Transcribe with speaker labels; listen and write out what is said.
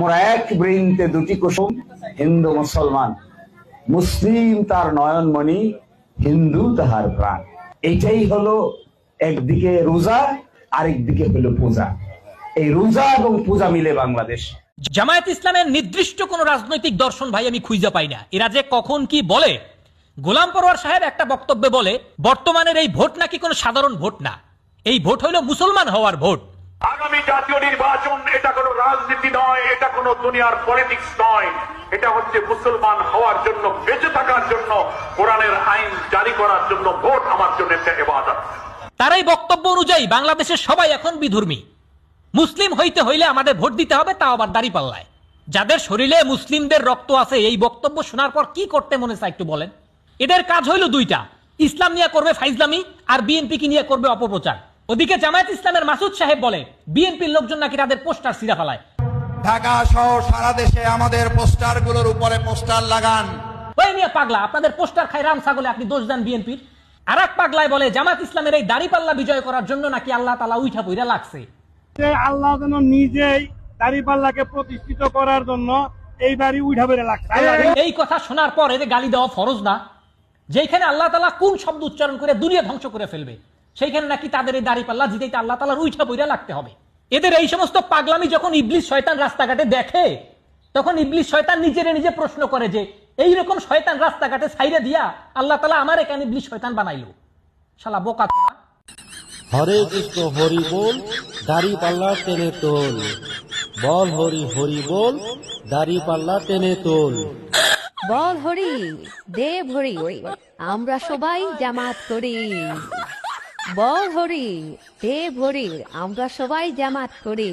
Speaker 1: মোরা এক বৃন্তে দুটি কুসুম, হিন্দু মুসলমান। মুসলিম তার নয়নমণি, হিন্দু তাহার প্রাণ। এইটাই হলো একদিকে রোজা, আরেকদিকে হলো পূজা। এই রোজা এবং পূজা মিলে বাংলাদেশ।
Speaker 2: জামায়াত ইসলামের নির্দিষ্ট কোন রাজনৈতিক দর্শন ভাই আমি খুঁজে পাই না। এরা যে কখন কি বলে? গোলাম পরোয়ার সাহেব একটা বক্তব্যে বলে, বর্তমানের এই ভোট নাকি কোনো সাধারণ ভোট না। এই ভোট হইল মুসলমান হওয়ার ভোট।
Speaker 3: আগামী জাতীয় নির্বাচন, এটা কোনো রাজনীতি নয়, এটা কোনো দুনিয়ার পলিটিক্স নয়। এটা হচ্ছে মুসলমান হওয়ার জন্য, বেঁচে থাকার জন্য, কোরআনের আইন জারি করার জন্য ভোট আমার জন্য একটা এবাদত
Speaker 2: তার এই বক্তব্য অনুযায়ী বাংলাদেশের সবাই এখন বিধর্মী। মুসলিম হইতে হইলে আমাদের ভোট দিতে হবে, তাও আবার দাড়ি পাল্লায়। যাদের শরীরে মুসলিমদের রক্ত আছে, এই বক্তব্য শোনার পর কি করতে মনে চায় একটু বলেন? এদের কাজ হইল দুইটা। ইসলাম নিয়ে করবে ফাইজলামি, আর বিএনপি কি নিয়ে করবে অপপ্রচার। ওদিকে জামায়াত ইসলামের মাসুদ সাহেব বলে বিএনপির লোকজন নাকি তাদের পোস্টার সিরা ফেলায়।
Speaker 4: ঢাকা সহ সারা দেশে আমাদের পোস্টারগুলোর উপরে পোস্টার লাগান।
Speaker 2: ওই নিয়ে পাগলা আপনাদের পোস্টার খাই রাম ছাগলে আপনি দোষ দেন বিএনপির? আর এক পাগলায় বলে জামাত ইসলামের এই দাড়িপাল্লা বিজয় করার জন্য নাকি আল্লাহ তালা উইঠা পইরা লাগছে?
Speaker 5: যে আল্লাহ যেন নিজেই দাড়িপাল্লাকে প্রতিষ্ঠিত করার জন্য এই বাড়ি বেড়ে লাগছে।
Speaker 2: এই কথা শোনার পর এদের গালি দেওয়া ফরজ না। যেখানে আল্লাহ তালা কোন শব্দ উচ্চারণ করে দুনিয়া ধ্বংস করে ফেলবে। সেইখানে নাকি তাদের এই দাড়িপাল্লা জিতেইতে আল্লাহ তালার উইঠা বইরা লাগতে হবে। এদের এই সমস্ত পাগলামি যখন ইবলিশ শয়তান রাস্তাঘাটে দেখে তখন ইবলিশ শয়তান নিজেরে নিজে প্রশ্ন করে যে এই রকম শয়তান রাস্তাঘাটে সাইরে দিয়া আল্লাহ তালা আমার এখানে ইবলিশ শয়তান বানাইলো? শালা বোকা তোরা।
Speaker 6: হরে কৃষ্ণ হরি বল দাড়ি পাল্লা টেনে তোল। বল হরি হরি বল দাড়ি পাল্লা টেনে তোল।
Speaker 7: বল হরি দেব হরি আমরা সবাই জামাত করি। বল হরি দেব হরি আমরা সবাই জামাত করি।